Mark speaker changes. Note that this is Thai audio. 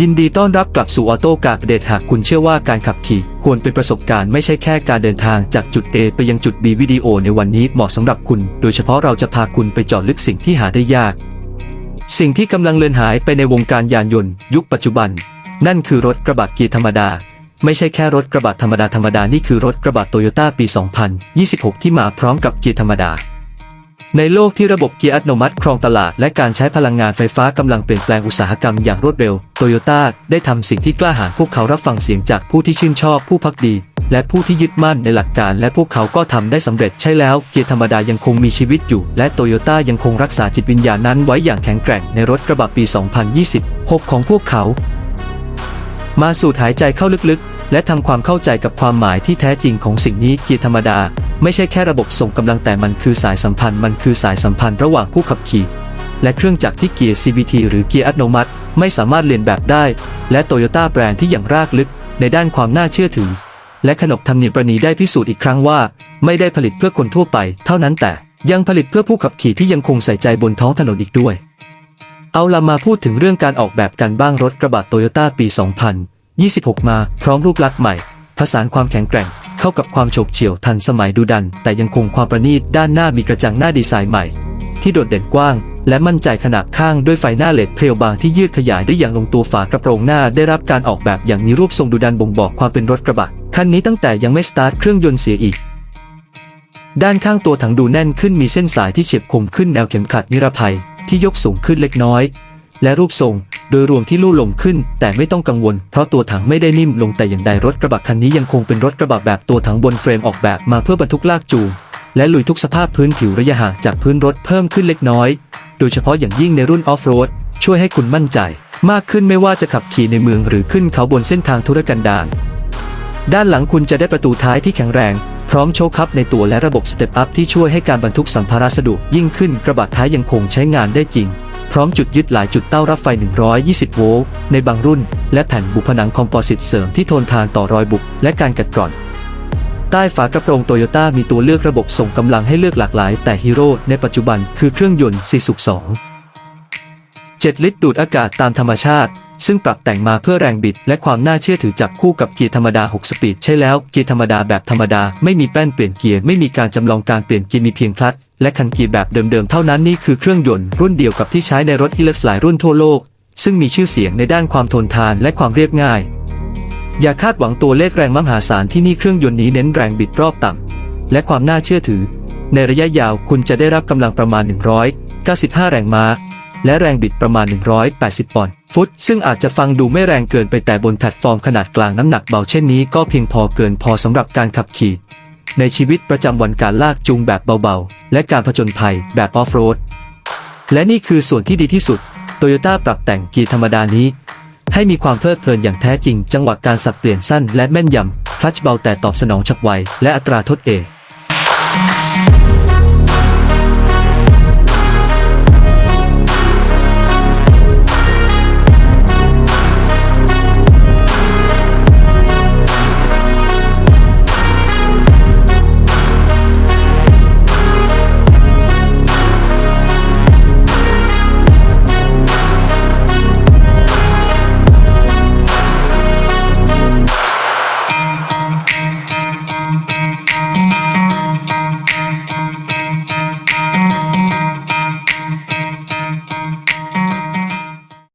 Speaker 1: ยินดีต้อนรับกลับสู่ออโต้การเดทหากคุณเชื่อว่าการขับขี่ ควรเป็นประสบการณ์ไม่ใช่แค่การเดินทางจากจุด A ไปยังจุด B วิดีโอในวันนี้เหมาะสำหรับคุณ โดยเฉพาะเราจะพาคุณไปเจาะลึกสิ่งที่หาได้ยาก สิ่งที่กำลังเลือนหายไปในวงการยานยนต์ ยุคปัจจุบัน นั่นคือรถกระบะเกียร์ธรรมดา ไม่ใช่แค่รถกระบะธรรมดาธรรมดานี่คือรถกระบะโตโยต้าปี 2026 ที่มาพร้อมกับเกียร์ธรรมดา ในโลกที่ระบบเกียร์อัตโนมัติครองตลาด และการใช้พลังงานไฟฟ้ากำลังเปลี่ยนแปลงอุตสาหกรรมอย่างรวดเร็ว โตโยต้าได้ทำสิ่งที่กล้าหาญพวกเขารับฟังเสียงจากผู้ที่ชื่นชอบผู้พักดี และผู้ที่ยึดมั่นในหลักการ และพวกเขาก็ทำได้สำเร็จใช่แล้ว เกียร์ธรรมดายังคงมีชีวิตอยู่ และโตโยต้ายังคงรักษาจิตวิญญาณนั้นไว้อย่างแข็งแกร่งในรถกระบะปี 2026 ของพวกเขา มาสูดหายใจเข้าลึกๆ และทำความเข้าใจกับความหมายที่แท้จริงของสิ่งนี้เกียร์ธรรมดา ไม่ใช่แค่ระบบส่งกำลังแต่มันคือสายสัมพันธ์มันคือสายสัมพันธ์ระหว่างผู้ขับขี่ และเครื่องจักรที่เกียร์ CVT หรือเกียร์อัตโนมัติ ไม่สามารถเลียนแบบได้ และโตโยต้าแบรนด์ที่อย่างรากลึก ในด้านความน่าเชื่อถือ และขนบธรรมเนียมประณีได้พิสูจน์อีกครั้งว่า ไม่ได้ผลิตเพื่อคนทั่วไป เท่านั้นแต่ยังผลิตเพื่อผู้ขับขี่ที่ยังคงใส่ใจบนท้องถนนอีกด้วย เอาละมาพูดถึงเรื่องการออกแบบกันบ้างรถกระบะโตโยต้าปี 2000 26 มาพร้อมรูปลักษณ์ใหม่ ผสานความแข็งแกร่ง เข้ากับความโฉบเฉี่ยวทันสมัยดูดัน แต่ยังคงความประณีตด้านหน้ามีกระจังหน้าดีไซน์ใหม่ ที่โดดเด่นกว้าง และมั่นใจขนาดข้างด้วยไฟหน้าเลดเพรียวบางที่ยืดขยายได้อย่างลงตัวฝากระโปรงหน้าได้รับการออกแบบอย่างมีรูปทรงดูดันบ่งบอกความเป็นรถกระบะคันนี้ตั้งแต่ยังไม่สตาร์ทเครื่องยนต์เสียอีกด้านข้างตัวถังดูแน่นขึ้นมีเส้นสายที่เฉียบคมขึ้นแนวเข็มขัดนิรภัยที่ยกสูงขึ้นเล็กน้อย และรูปทรง โดยรวมที่ลู่ลงขึ้น แต่ไม่ต้องกังวล เพราะตัวถังไม่ได้นิ่มลงแต่อย่างใดรถกระบะคันนี้ยังคงเป็นรถกระบะแบบตัวถังบนเฟรมออกแบบมาเพื่อบรรทุกลากจูงและลุยทุกสภาพพื้นผิวระยะห่างจากพื้นรถเพิ่มขึ้นเล็กน้อย โดยเฉพาะอย่างยิ่งในรุ่นออฟโรดช่วยให้คุณมั่นใจ มากขึ้นไม่ว่าจะขับขี่ในเมืองหรือขึ้นเขาบนเส้นทางธุรกันดารด้านหลังคุณจะได้ประตูท้ายที่แข็งแรง พร้อมโชคคัพในตัวและระบบสเตปอัพที่ช่วยให้การบรรทุกสัมภาระสะดวกยิ่งขึ้นกระบะท้ายยังคงใช้งานได้จริง ร้อมจุดยึดหลายจุดเต้ารับไฟ 120 โวลต์ในบางรุ่น และแผ่นบุผนังคอมโพสิตเสริมที่ทนทานต่อรอยบุบและการกัดกร่อน ใต้ฝากระโปรงโตโยต้ามีตัวเลือกระบบส่งกำลังให้เลือกหลากหลาย แต่ฮีโร่ในปัจจุบันคือเครื่องยนต์4สูบ2 7 ลิตรดูดอากาศตามธรรมชาติ ซึ่งปรับแต่งมาเพื่อแรงบิด และความน่าเชื่อถือจับคู่กับเกียร์ธรรมดา 6 สปีด ใช่แล้ว เกียร์ธรรมดาแบบธรรมดาไม่มีแป้นเปลี่ยนเกียร์ ไม่มีการจำลองการเปลี่ยนเกียร์มีเพียงคลัตช์และคันเกียร์แบบเดิมๆ เท่านั้นนี่คือเครื่องยนต์รุ่นเดียวกับที่ใช้ในรถฮิลสหลายรุ่นทั่วโลก ซึ่งมีชื่อเสียงในด้านความทนทานและความเรียบง่าย อย่าคาดหวังตัวเลขแรงมหาศาลที่นี่เครื่องยนต์นี้เน้นแรงบิดรอบต่ำและความน่าเชื่อถือ ในระยะยาวคุณจะได้รับกำลังประมาณ 195 แรงม้า และแรงบิดประมาณ 180 ปอนด์ฟุต ซึ่งอาจจะฟังดูไม่แรงเกินไปแต่บนแพลตฟอร์มขนาดกลางน้ำหนักเบาเช่นนี้ก็เพียงพอเกินพอสำหรับการขับขี่ ในชีวิตประจำวันการลากจูงแบบเบาๆ และการผจญภัยแบบออฟโรด และนี่คือส่วนที่ดีที่สุดโตโยต้าปรับแต่งเกียร์ธรรมดานี้ ให้มีความเพลิดเพลินอย่างแท้จริง จังหวะการสับเปลี่ยนสั้นและแม่นยำคลัตชเบาแต่ตอบสนองฉับไว และอัตราทดเอ